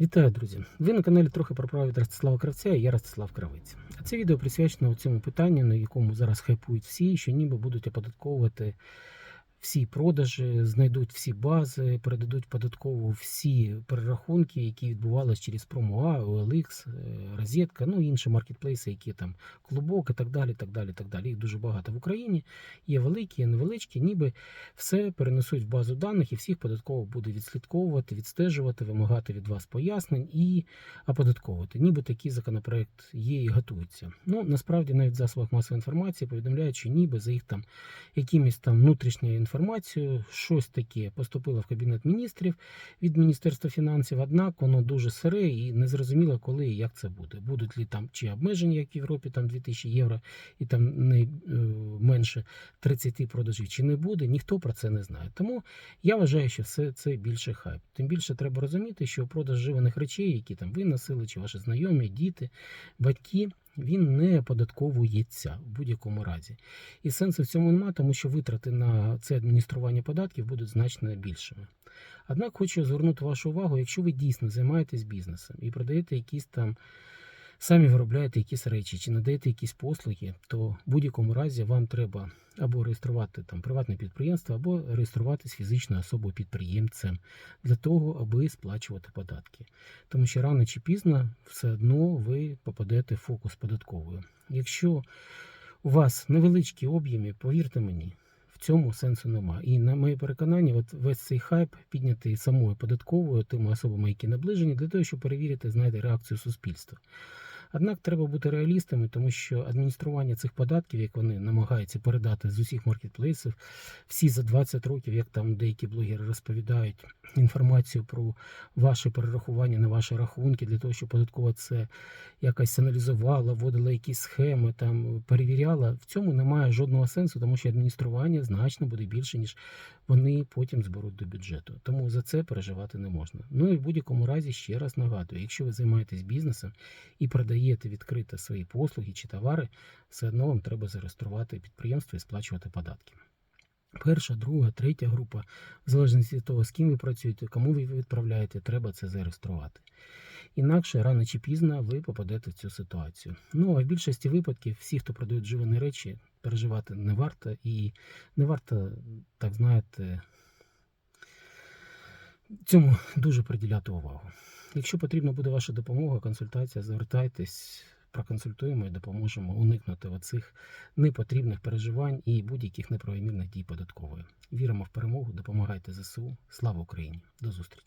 Вітаю, друзі! Ви на каналі трохи про право від Ростислава Кравця і я Ростислав Кравець. А це відео присвячено цьому питанню, на якому зараз хайпують всі, що ніби будуть оподатковувати всі продажі, знайдуть всі бази, передадуть податкову всі перерахунки, які відбувалися через Промо.А, OLX, е, Розетка, ну інші маркетплейси, які там клубок і так далі. так далі, так далі. Їх дуже багато в Україні. Є великі, є невеличкі, ніби все перенесуть в базу даних і всіх податково буде відслідковувати, відстежувати, вимагати від вас пояснень і оподатковувати. Ніби такий законопроект є і готується. Ну насправді навіть в засобах масової інформації повідомляють, що ніби за їх там якимись там внутрішньою інформацією щось таке поступило в кабінет міністрів від Міністерства фінансів. Однак воно дуже сире і незрозуміло, коли і як це буде. Будуть ли там чи обмеження, як в Європі, там 2000 євро і там не е, менше 30 продажів, чи не буде, ніхто про це не знає. Тому я вважаю, що все це більше хайп. Тим більше треба розуміти, що продаж живаних речей, які там ви носили, чи ваші знайомі, діти, батьки. Він не оподатковується в будь-якому разі. І сенсу в цьому немає, тому що витрати на це адміністрування податків будуть значно більшими. Однак хочу звернути вашу увагу, якщо ви дійсно займаєтесь бізнесом і продаєте якісь там, самі виробляєте якісь речі чи надаєте якісь послуги, то в будь-якому разі вам треба або реєструвати там приватне підприємство, або реєструватись фізичною особою підприємцем для того, аби сплачувати податки. Тому що рано чи пізно все одно ви попадете в фокус податкової. Якщо у вас невеличкі об'єми, повірте мені, цьому сенсу немає. І на моє переконання, от весь цей хайп піднятий самою податковою, тими особами, які наближені, для того, щоб перевірити, знаєте, реакцію суспільства. Однак треба бути реалістами, тому що адміністрування цих податків, як вони намагаються передати з усіх маркетплейсів, всі за 20 років, як там деякі блогери розповідають інформацію про ваше перерахування на ваші рахунки, для того, щоб податкова це якось аналізувала, вводила якісь схеми, там перевіряла. В цьому немає жодного сенсу, тому що адміністрування значно буде більше, ніж вони потім зберуть до бюджету. Тому за це переживати не можна. Ну і в будь-якому разі ще раз нагадую, якщо ви займаєтесь бізнесом і продаєте відкрито свої послуги чи товари, все одно вам треба зареєструвати підприємство і сплачувати податки. Перша, друга, третя група, в залежності від того, з ким ви працюєте, кому ви відправляєте, треба це зареєструвати. Інакше рано чи пізно ви попадете в цю ситуацію. Ну а в більшості випадків всі, хто продають живані речі, переживати не варто і не варто, так знаєте, цьому дуже приділяти увагу. Якщо потрібна буде ваша допомога, консультація, звертайтесь, проконсультуємо і допоможемо уникнути оцих непотрібних переживань і будь-яких неправомірних дій податкової. Віримо в перемогу, допомагайте ЗСУ. Слава Україні! До зустрічі!